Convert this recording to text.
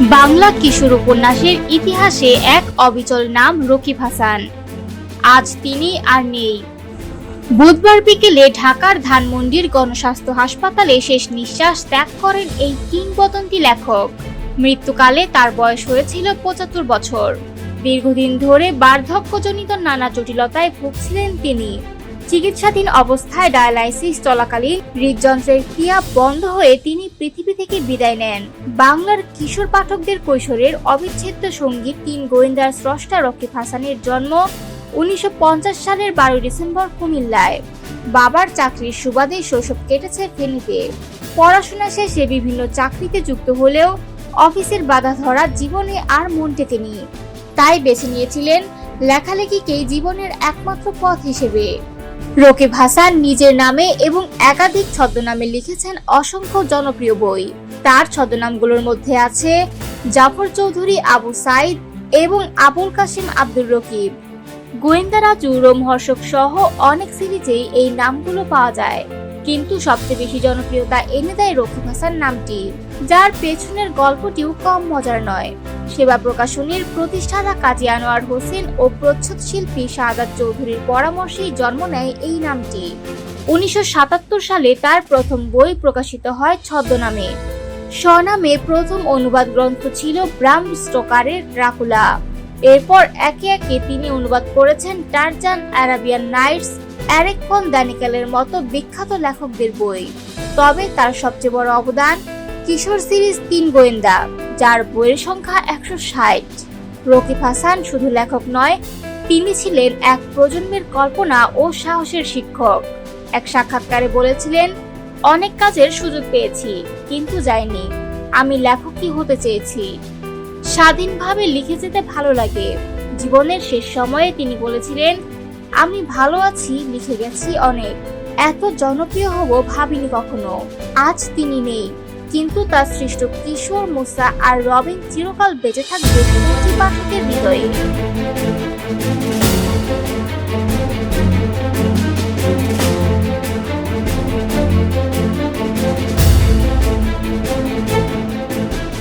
বাংলা কিশোর উপন্যাসের ইতিহাসে এক অবিচল নাম রকিব হাসান। আজ তিনি আর নেই। বুধবার বিকেলে ঢাকার ধানমন্ডির গণস্বাস্থ্য হাসপাতালে শেষ নিঃশ্বাস ত্যাগ করেন এই কিংবদন্তি লেখক। মৃত্যুকালে তার বয়স হয়েছিল পঁচাত্তর বছর। দীর্ঘদিন ধরে বার্ধক্যজনিত নানা জটিলতায় ভুগছিলেন তিনি। চিকিৎসাধীন অবস্থায় ডায়ালাইসিস চলাকালীন হৃদযন্ত্রের ক্রিয়া বন্ধ হয়ে তিনি পৃথিবী থেকে বিদায় নেন। বাংলার কিশোর পাঠকদের কৈশোরের অবিচ্ছেদ্য সঙ্গী তিন গোয়েন্দার স্রষ্টা রকিব হাসানের জন্ম উনিশশো পঞ্চাশ সালের বারোই ডিসেম্বর কুমিল্লায়। বাবার চাকরির সুবাদে শৈশব কেটেছে ফেনীতে। পড়াশোনা শেষে বিভিন্ন চাকরিতে যুক্ত হলেও অফিসের বাধা ধরা জীবনে আর মন টেকেনি। তাই বেছে নিয়েছিলেন লেখালেখিকেই জীবনের একমাত্র পথ হিসেবে। রকিব হাসান নিজের নামে এবং একাধিক ছদ্মনামে লিখেছেন অসংখ্য জনপ্রিয় বই। তার ছদ্মনামগুলোর মধ্যে আছে জাফর চৌধুরী আবু সাইদ এবং আবুল কাসিম আব্দুর রকিব। গোয়েন্দারাজু রোমহর্ষক সহ অনেক সিরিজেই এই নামগুলো পাওয়া যায়। কিন্তু সবচেয়ে বেশি জনপ্রিয়তা এনে দেয় রকিব হাসান নামটি, যার পেছনের গল্পটিও কম মজার নয়। সেবা প্রকাশনীর প্রতিষ্ঠাতা কাজী আনোয়ার হোসেন ও প্রচ্ছদ শিল্পী শাহাদাত চৌধুরীর পরামর্শেই জন্ম নেয় এই নামটি। উনিশশো সাতাত্তর সালে তার প্রথম বই প্রকাশিত হয় ছদ্মনামে। স্বনামে প্রথম অনুবাদ গ্রন্থ ছিল ব্রাম স্টোকারের ড্রাকুলা। এরপর একে একে তিনি অনুবাদ করেছেন টারজান অ্যারাবিয়ান নাইটস অ্যারেকন দানিকালের মতো বিখ্যাত লেখকদের বই। তবে তার সবচেয়ে বড় অবদান কিশোর সিরিজ তিন গোয়েন্দা। যার বইয়ের সংখ্যা একশো ষাট। রকিব হাসান শুধু লেখক নয়, তিনি ছিলেন এক প্রজন্মের কল্পনা ও সাহসের শিক্ষক। এক সাক্ষাৎকারে বলেছিলেন, অনেক কাজের সুযোগ পেয়েছি, কিন্তু যাইনি। আমি লেখকই হতে চেয়েছি। স্বাধীনভাবে লিখে যেতে ভালো লাগে। জীবনের শেষ সময়ে তিনি বলেছিলেন, আমি ভালো আছি, লিখে গেছি অনেক। এত জনপ্রিয় হব ভাবিনি কখনো। আজ তিনি নেই। কিন্তু তার সৃষ্ট কিশোর মুসা আর রবিন চিরকাল বেঁচে থাকবে প্রতি পাঠকের হৃদয়ে।